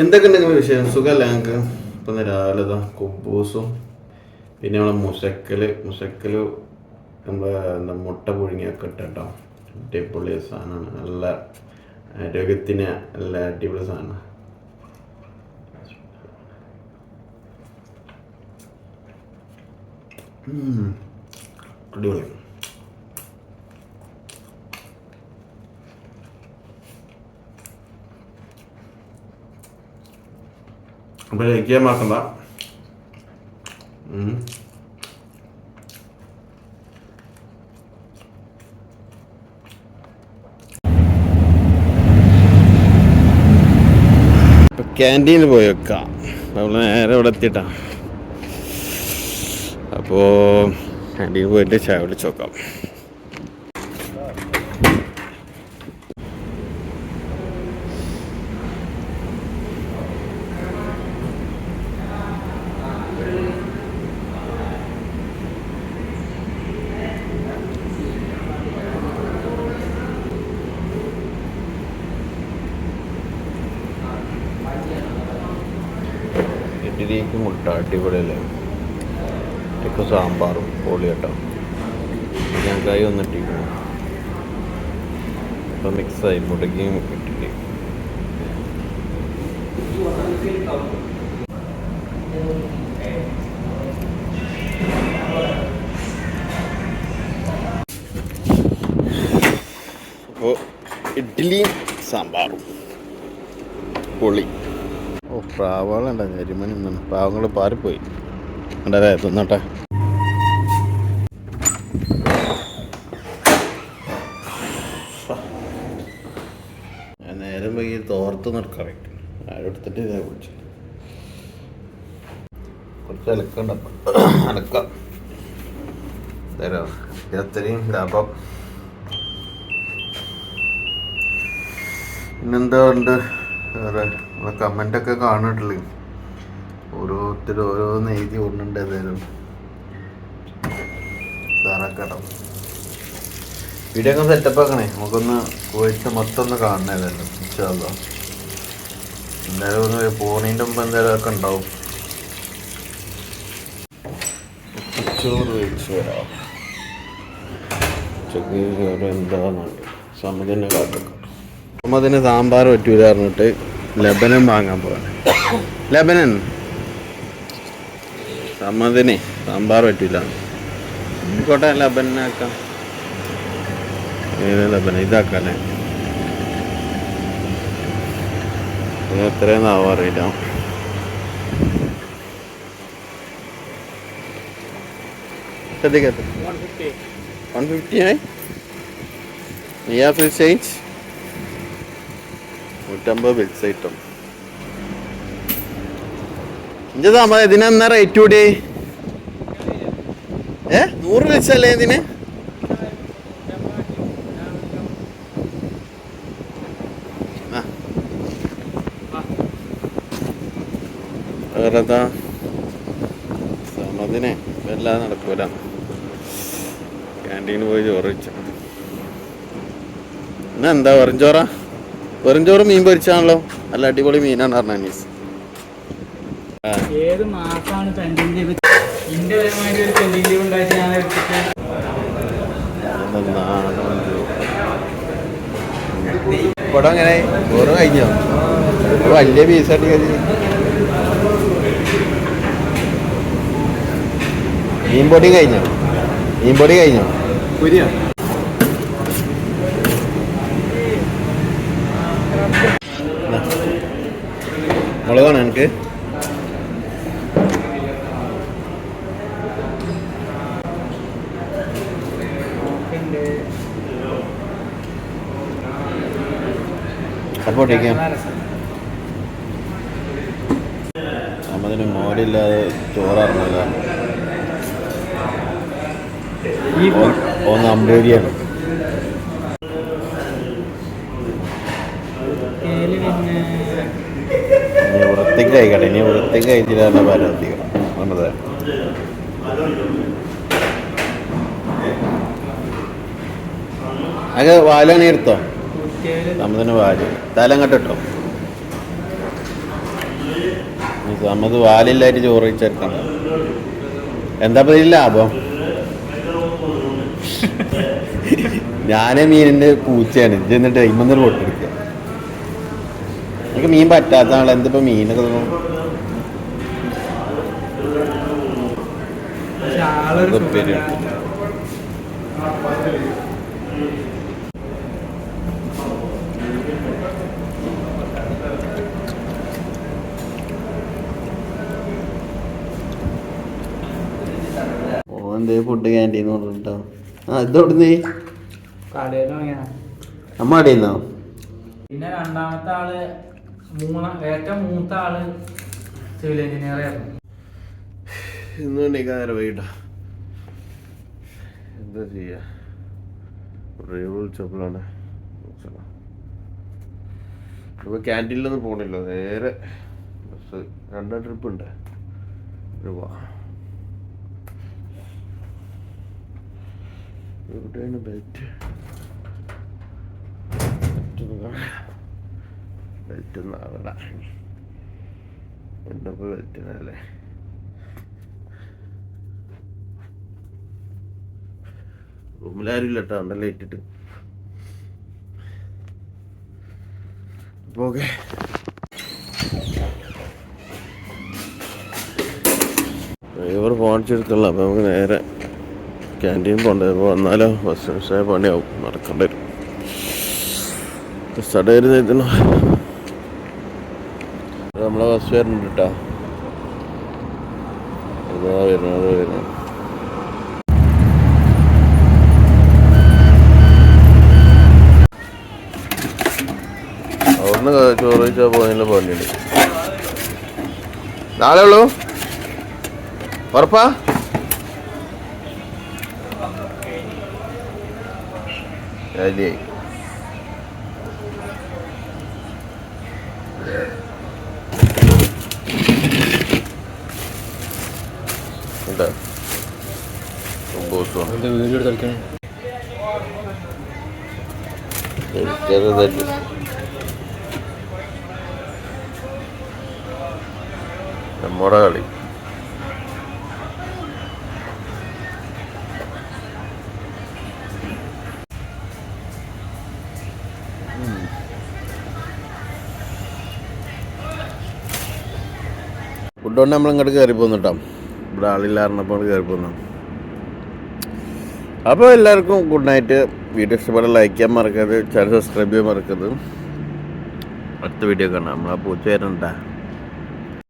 എന്തൊക്കെ വിഷയം സുഖമല്ല ഞങ്ങൾക്ക് ഇപ്പം രാവിലെ ഇതാ കുബൂസും പിന്നെ നമ്മളെ മുശക്കൽ മുശക്കൽ നമ്മളെ എന്താ മുട്ട പുഴുങ്ങിയൊക്കെ ഇട്ടോ അടിപൊളി സാധനമാണ്. നല്ല ആരോഗ്യത്തിന് നല്ല അടിപൊളി സാധനമാണ്. അടിപൊളി. അപ്പോൾ കഴിക്കാൻ മറക്കണ്ട ഉം. ഇപ്പൊ ക്യാന്റീനിൽ പോയി വെക്കാം. നമ്മൾ നേരെ ഇവിടെ എത്തിയിട്ടാ. അപ്പോൾ ക്യാന്റീനിൽ പോയിട്ട് ചായ വിളിച്ച് നോക്കാം. ഇഡ്ഡലിക്ക് മുട്ട അടിപൊളിയല്ലേ ഇപ്പം സാമ്പാറും പൊളി കേട്ടോ. ഞങ്ങൾക്കായി വന്നിട്ടിരിക്കുന്നു ഇപ്പം മിക്സായി മുട്ടയ്ക്കും ഇഡ്ഡലി അപ്പോൾ ഇഡ്ഡലിയും സാമ്പാറും പൊളി. ഓ പ്രാവുകളുണ്ട. എരുമണി നിന്നാണ് പാവങ്ങൾ പാറിപ്പോയി. ഉണ്ടല്ലേ തിന്നട്ടെ. ഞാൻ നേരം വൈകി തോർത്ത് നിർക്കറി ആരെടുത്തിട്ട് ഇതേ വിളിച്ചു കുറച്ച് അലക്കണ്ട അലക്കാം. തരാം. അത്രയും ലാഭം. പിന്നെന്താ ഉണ്ട്? വേറെ നമ്മളെ കമന്റൊക്കെ കാണിട്ടില്ല ഓരോരുത്തർ ഓരോന്ന് എഴുതി കൊണ്ടുണ്ട് ഏതായാലും. സാറാക്കട്ടോ വീഡിയോ ഒക്കെ സെറ്റപ്പ് ആക്കണേ. നമുക്കൊന്ന് പോയിട്ട് മൊത്തം ഒന്ന് കാണണേ ഏതായാലും എന്തായാലും ഒന്ന് പോണീന്റെ മുമ്പ് എന്തായാലും ഒക്കെ ഉണ്ടാവും. ചോറ് വെച്ച് വരാം. ഉച്ചയ്ക്ക് ചോറ് എന്താന്ന് സമ്മതിനെ സമ്മതിന് സാമ്പാർ പറ്റൂല പറഞ്ഞിട്ട് ലബനൻ വാങ്ങാൻ പോവാണ്. ലബനൻ. സമ്മതിനെ സാമ്പാർ പറ്റൂല. കോട്ടെ ലബനാക്കാം. ലബന? ഇതാക്കാല്ലേ? ഇത് എത്രയെന്ന് ആവാ അറിയില്ല. ശ്രദ്ധിക്കട്ടെ വൺ ഫിഫ്റ്റി ആയി നീയാ ഫിൽ ചേഞ്ച് നൂറ്റമ്പത് ബിൽസ് ഐറ്റം ഇഞ്ച താമ ഇതിനെന്നാ റേറ്റ് കൂടി? ഏ? നൂറ് വെച്ചല്ലേ ഇതിന്? ആ. വേറെന്താ? സമതിനെ നടക്കൂല. ക്യാന്റീന് പോയി ചോറ് വെച്ചു. എന്നാ എന്താ പറഞ്ഞോറാ വെറും ചോറ് മീൻ പൊരിച്ചാണല്ലോ. നല്ല അടിപൊളി മീനാണ് പറഞ്ഞ അനീസ് ആ ഏത് മാസമാണ് ഇന്റെ പരമായിട്ട് ഒരു പെൻഡിങ് ലീവ് ഉണ്ടായിട്ട് ഞാൻ എടുത്തിട്ട് ഇവിടെ അങ്ങനെ ചോറ് കഴിഞ്ഞോ? വലിയ പീസായിട്ട് കഴിഞ്ഞ് മീൻ പൊടി കഴിഞ്ഞോ? മീൻ പൊടി കഴിഞ്ഞോ? പുരിയോ? മുളകാണ് എനിക്ക്. സപ്പോർട്ട് ചെയ്യാം നമ്മതിന് മോരില്ലാതെ ചോറാറുന്നില്ല ഒന്ന് അമ്പൂരിയാണ് ഏൽ പിന്നെ ഇനി വൃത്തിക്ക് കഴിക്കട്ടെ. ഇനി വൃത്തിക്ക് കഴിച്ചില്ല പരത്തിക്കണം വേണ്ടത് അത് വാലാണ് എടുത്തോ സമ്മതിന് വാൽ. തലം കണ്ടിട്ടോ? സമ്മത് വാലില്ലായിട്ട് ചോറ് വെച്ചെടുക്കണം എന്താ പറയുക ലാഭം? ഞാനേ മീനിന്റെ പൂച്ചയാണ്. ഇത് എന്നിട്ട് ഇമ്മന്നൊരു പൊട്ടെടുക്കുക എനിക്ക് മീൻ പറ്റാത്ത ആളെ എന്തിപ്പോ മീനൊക്കെ. എന്തേ ഫുഡ് ക്യാന്റീൻ പറഞ്ഞിട്ടോ ആ ഇതെവിടുന്ന്. അമ്മ അടിയുന്നോ പിന്നെ രണ്ടാമത്തെ ആൾ മൂന്ന ഏറ്റവും മൂത്ത ആൾ സിവിൽ എഞ്ചിനീയർ ആയിരുന്നു. വൈകിട്ടാ. എന്താ ചെയ്യാ? വിളിച്ചപ്പോഴാണ്. ഇപ്പൊ ക്യാന്റീനിലൊന്നും പോണില്ല. നേരെ ബസ് രണ്ടാം ട്രിപ്പ് ഉണ്ട്. രൂപ എവിടെയാണ് ബെൽറ്റ് ബെൽറ്റ് നാളെ എന്നപ്പോ ബെൽറ്റിനല്ലേ റൂമിലാരും ഇല്ല ഇട്ടിട്ട്. അപ്പോൾ ഡ്രൈവർ ഫോൺ അടിച്ചെടുത്തുള്ള അപ്പോൾ നമുക്ക് നേരെ ക്യാന്റീൻ പോകണ്ടേ? അപ്പോൾ വന്നാലോ? ബസ് പണിയാവും. നടക്കേണ്ടി വരും. എത്തണം നമ്മളെ ബസ് വരുന്നുണ്ട് കേട്ടോ ഇതാ വരുന്നത് വരുന്നത് അവിടുന്ന് ചോറ് കഴിച്ചാൽ പോയതിന്റെ പണിയുണ്ട്. നാളെ ഉള്ളൂ? ഉറപ്പാ? ശരിയായി. വീഡിയോ ചെറുതായിട്ട് നമ്മുടെ കളി. ഫുഡ് കൊണ്ട് നമ്മൾ ഇങ്ങോട്ട് കയറി പോന്നിട്ടോ ഇവിടെ ആളില്ലാറിനപ്പോൾ കയറി പോന്നു. അപ്പോൾ എല്ലാവർക്കും ഗുഡ് നൈറ്റ് വീഡിയോ ഇഷ്ടപ്പെടാൻ ലൈക്ക് ചെയ്യാൻ മറക്കരുത് ചാനൽ സബ്സ്ക്രൈബ് ചെയ്യാൻ മറക്കരുത്. അടുത്ത വീഡിയോ കാണാം. നമ്മളാ പൂച്ച വരുന്നുണ്ടാ.